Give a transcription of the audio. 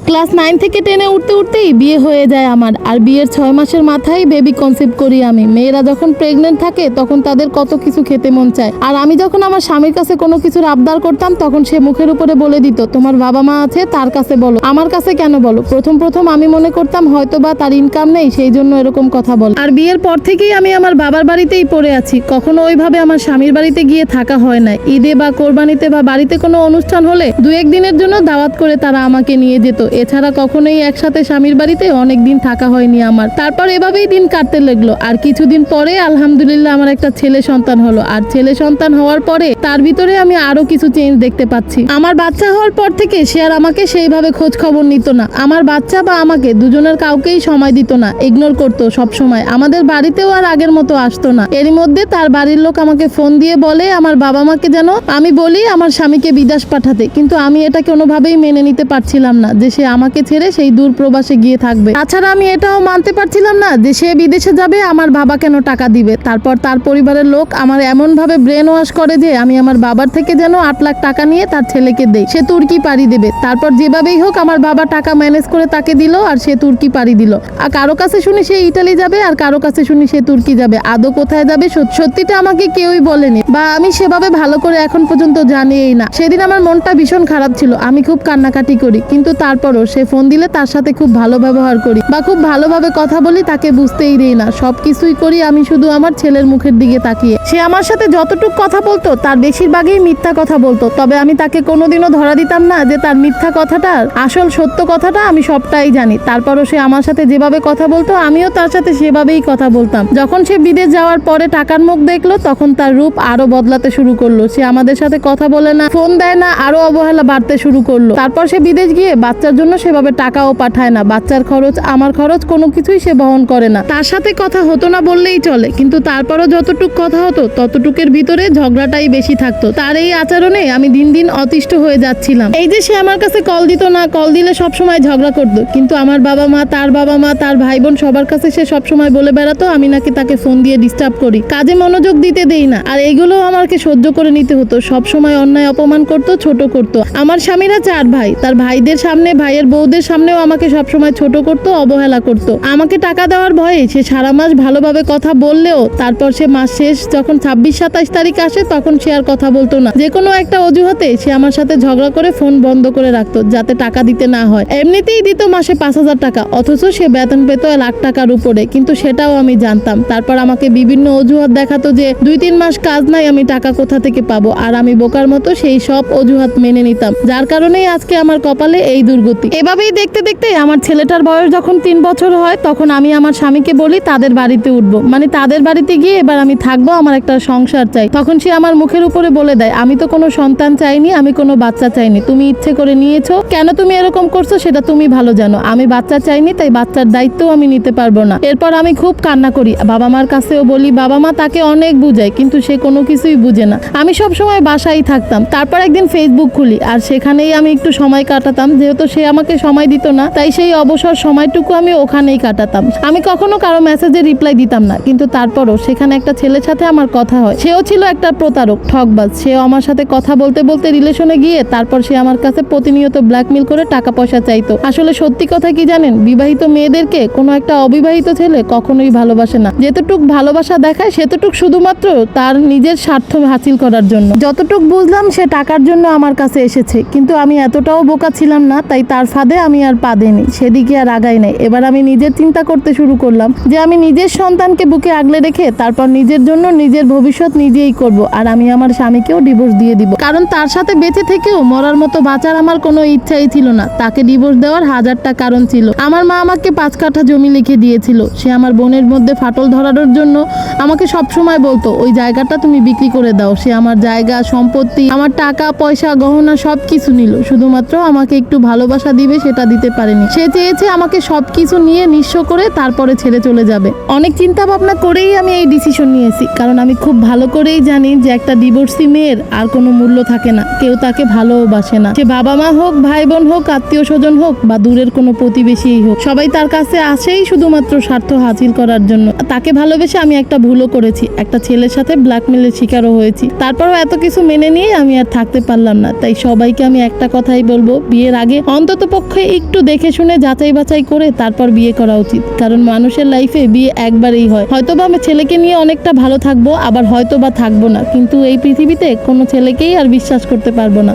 Class nine থেকে টেনে উঠতে উঠতেই বিয়ে হয়ে যায় আমার। আর বিয়ের ছয় মাসের মাথায় বেবি কনসিভ করি আমি। মেয়েরা যখন প্রেগনেন্ট থাকে, তখন তাদের কত কিছু খেতে মন চায়। আর আমি যখন আমার স্বামীর কাছে কোনো কিছুর আবদার করতাম, তখন সে মুখের উপরে বলে দিত, তোমার বাবা মা আছে, তার কাছে বলো। আমার কাছে কেন বলো? প্রথম প্রথম আমি মনে করতাম হয়তো বা তার ইনকাম নেই, সেই জন্য এরকম কথা বল। আর বিয়ের পর থেকেই আমি আমার বাবার বাড়িতেই পড়ে আছি। কখনো ওইভাবে আমার স্বামীর বাড়িতে গিয়ে থাকা হয় না ঈদে বা কোরবানিতে বা বাড়িতে কোনো অনুষ্ঠান হলে দু একদিনের জন্য দাওয়াত করে তারা আমাকে নিয়ে যেত। এছাড়া কখনোই একসাথে স্বামীর বাড়িতে অনেক দিন থাকা হয়নি আমার। তারপর এভাবেই দিন কাটতে লাগল। আর কিছুদিন পরে আলহামদুলিল্লাহ আমার একটা ছেলে সন্তান হলো। আর ছেলে সন্তান হওয়ার পরে তার ভিতরে আমি আরও কিছু চেঞ্জ দেখতে পাচ্ছি। আমার বাচ্চা হওয়ার পর থেকে সে আর আমাকে সেইভাবে খোঁজ খবর নিত না। আমার বাচ্চা বা আমাকে দুজনের কাউকেই সময় দিত না ইগনোর করতো সব সময় আমাদের বাড়িতেও আর আগের মতো আসতো না। এরই মধ্যে তার বাড়ির লোক আমাকে ফোন দিয়ে বলে, আমার বাবা মাকে যেন, আমি বলি আমার স্বামীকে বিদেশ পাঠাতে। কিন্তু আমি এটা কোনোভাবেই মেনে নিতে পারছিলাম না যে সে আমাকে ছেড়ে সেই দূর প্রবাসে গিয়ে থাকবে। তাছাড়া আমি এটাও মানতে পারছিলাম না যে সে বিদেশে যাবে, আমার বাবা কেন টাকা দিবে? তারপর তার পরিবারের লোক আমার এমন ভাবে ব্রেন ওয়াশ করে যে আমি আমার বাবার থেকে যেন আট লাখ টাকা নিয়ে তার ছেলেকে দেই। সে তুর্কি পাড়ি দেবে। তারপর যেভাবেই হোক আমার বাবা টাকা ম্যানেজ করে তাকে দিল আর সে তুর্কি পাড়ি দিল। আর কারও কাছে শুনি সে ইটালি যাবে আর কারও কাছে শুনি সে তুর্কি যাবে। আদৌ কোথায় যাবে সত- সত্যিটা আমাকে কেউই বলেনি। বা আমি সেভাবে ভালো করে এখন পর্যন্ত জানিই না। সেদিন আমার মনটা ভীষণ খারাপ ছিল। আমি খুব কান্নাকাটি করি। কিন্তু তারপরও সে ফোন দিলে তার সাথে খুব ভালো ব্যবহার করি বা খুব ভালোভাবে কথা বলি তাকে বুঝতেই দেই না। সব কিছুই করি আমি শুধু আমার ছেলের মুখের দিকে তাকিয়ে। সে আমার সাথে যতটুকু কথা বলতো, তার বেশিরভাগই মিথ্যা কথা বলতো। তবে আমি তাকে কোনোদিনও ধরা দিতাম না যে তার মিথ্যা কথাটার আসল সত্য কথাটা আমি সবটাই জানি। তারপরও সে আমার সাথে যেভাবে কথা বলতো, আমিও তার সাথে সেভাবেই কথা বলতাম। যখন সে বিদেশ যাওয়ার পরে টাকার মুখ দেখল, তখন তার রূপ আরও বদলাতে শুরু করল। সে আমাদের সাথে কথা বলে না, ফোন দেয় না আরও অবহেলা বাড়তে শুরু করল। তারপর সে বিদেশ গিয়ে বাচ্চার জন্য সেভাবে টাকাও পাঠায় না। বাচ্চার খরচ, আমার খরচ, কোনো কিছুই সে বহন করে না। তার সাথে কথা হতো না বললেই চলে, কিন্তু তারপরও যতটুক কথা হতো, ততটুকের ভিতরে ঝগড়াটাই বেশি থাকতো। তার এই আচরণে আমি দিন দিন অতিষ্ঠ হয়ে যাচ্ছিলাম। এই যে সে আমার কাছে কল দিত না কল দিলে সব সময় ঝগড়া করতো, কিন্তু আমার বাবা মা, তার বাবা মা, তার ভাই বোন সবার কাছে সে সব সময় বলে বেড়াতো, আমি নাকি তাকে ফোন দিয়ে ডিস্টার্ব করি। কাজে মনোযোগ দিতে দেই না, আর এইগুলো আমাকে সহ্য করে নিতে হতো। সব সময় অন্যায় অপমান করতো, ছোট করতো। আমার স্বামীরা চার ভাই, তার ভাইদের সামনে ভাইয়ের বউদের সামনেও আমাকে সব সময় ছোট করতো, অবহেলা করতো। আমাকে টাকা দেওয়ার ভয়ে সে সারা মাস ভালোভাবে কথা বললেও তারপর সে মাস শেষ যখন ছাব্বিশ, সাতাশ তারিখ আসে তখন সে আর কথা বলতো না। যে কোনো একটা অজুহাতে সে আমার সাথে ঝগড়া করে ফোন বন্ধ করে রাখতো যাতে টাকা দিতে না হয়। এমনিতেই দিত মাসে পাঁচ হাজার টাকা, অথচ সে বেতন পেত লাখ টাকার উপরে, কিন্তু সেটাও আমি জানতাম। তারপর আমাকে বিভিন্ন অজুহাত দেখাতো যে দুই, তিন মাস কাজ নাই, আমি টাকা কোথা থেকে পাবো? আর আমি বোকার মতো সেই সব অজুহাত মেনে নিতাম। যার কারণেই আজকে আমার কপালে এই দুর্গতি এভাবেই দেখতে দেখতে আমার ছেলেটার বয়স যখন তিন বছর হয়, তখন আমি আমার স্বামীকে বলি, তাদের বাড়িতে উঠবো। মানে তাদের বাড়িতে গিয়ে এবার আমি থাকব, আমার একটা সংসার চাই। তখন সে আমার মুখের উপরে বলে দেয়, আমি তো কোনো সন্তান চাইনি, আমি কোনো বাচ্চা চাইনি। তুমি ইচ্ছে করে নিয়েছো। কেন তুমি এরকম করছ সেটা তুমি ভালো জানো। আমি বাচ্চা চাইনি, তাই বাচ্চার দায়িত্বও আমি নিতে পারব না। এরপর আমি খুব কান্না করি। বাবা মার কাছেও বলি, বাবা মা তাকে অনেক বুঝায়, কিন্তু সে কোনো কিছুই বুঝে না। আমি সব সময় বাসায় থাকতাম। তারপর একদিন ফেসবুক খুলি, আর সেখানেই আমি একটু সময় কাটাতাম, যেহেতু সে আমাকে সময় দিত না, তাই সেই অবসর সময়টুকু আমি ওখানেই কাটাতাম। আমি কখনো কারও মেসেজে রিপ্লাই দিতাম না, কিন্তু তারপরও সেখানে একটা ছেলের সাথে আমার কথা হয়। সেও ছিল একটা প্রতারক ঠকবাজ সেও আমার সাথে কথা বলতে বলতে রিলেশনে গিয়ে তারপর সে আমার কাছে প্রতিনিয়ত ব্ল্যাকমেল করে টাকা পয়সা চাইতো। আসলে সত্যি কথা কি জানেন? বিবাহিত মেয়েদেরকে কোনো একটা অবিবাহিত ছেলে কখনোই ভালোবাসে না। যেতটুক ভালোবাসা দেখায়, সেতটুক শুধুমাত্র তার নিজের স্বার্থ হাসিল করার জন্য। যতটুক বুঝলাম, সে টাকার জন্য আমার কাছে এসেছে। কিন্তু আমি এতটাও বোকা ছিলাম না, তাই তার ফাঁদে আমি আর পা দিইনি, সেদিকে আর আগাই নাই। এবার আমি নিজের চিন্তা করতে শুরু করলাম যে আমি নিজের সন্তানকে বুকে আগলে রেখে তারপর নিজের জন্য নিজের ভবিষ্যৎ নিজেই করব আর আমি আমার স্বামীকেও ডিভোর্স দিয়ে দিব। কারণ তার সাথে বেঁচে থেকেও মরার মতো বাঁচার আমার কোনো ইচ্ছাই ছিল না। তাকে ডিভোর্স দেওয়ার হাজারটা কারণ ছিল। আমার মা আমাকে পাঁচ কাঠা জমি লিখে দিয়েছিল। সে আমার বোনের মধ্যে ফাটল ধরানোর জন্য আমাকে সব সময় বলতো, ওই জায়গাটা তুমি বিক্রি করে দাও। সে আমার জায়গা, সম্পত্তি, আমার টাকা, পয়সা, গহনা সব কিছু নিল। শুধুমাত্র আমাকে একটু ভালোবাসা দিবে সেটা দিতে পারেনি। সে চেয়েছে আমাকে সব কিছু নিয়ে নিঃস্ব করে তারপরে ছেড়ে চলে যাবে। অনেক চিন্তা ভাবনা করেই আমি এই ডিসিশন নিয়েছি। কারণ আমি খুব ভালো করেই জানি যে একটা ডিভোর্সি মেয়ের আর কোনো মূল্য থাকে না। কেউ তাকে ভালোবাসে না। সে বাবা মা হোক ভাই বোন হোক আত্মীয় স্বজন হোক বা দূরের কোনো প্রতিবেশীই হোক, সবাই তার কাছে আসেই শুধুমাত্র স্বার্থ হাসিল করার জন্য। তাকে ভালোবেসে আমি একটা ভুলও করেছি। একটা ছেলের সাথে ব্ল্যাকমেলের শিকারও হয়েছি। তারপরও এত কিছু মেনে নিয়ে আমি আর থাকতে পারলাম না। তাই সবাইকে আমি একটা কথাই বলব, বিয়ের আগে অন্তত পক্ষে একটু দেখে শুনে যাচাই বাছাই করে তারপর বিয়ে করা উচিত। কারণ মানুষের লাইফে বিয়ে একবারেই হয়। হয়তো বা আমি ছেলেকে নিয়ে অনেকটা ভালো থাকব, আবার হয়তো বা থাকব না। কিন্তু এই পৃথিবীতে কোনো ছেলেকেই আর বিশ্বাস করতে পারব না।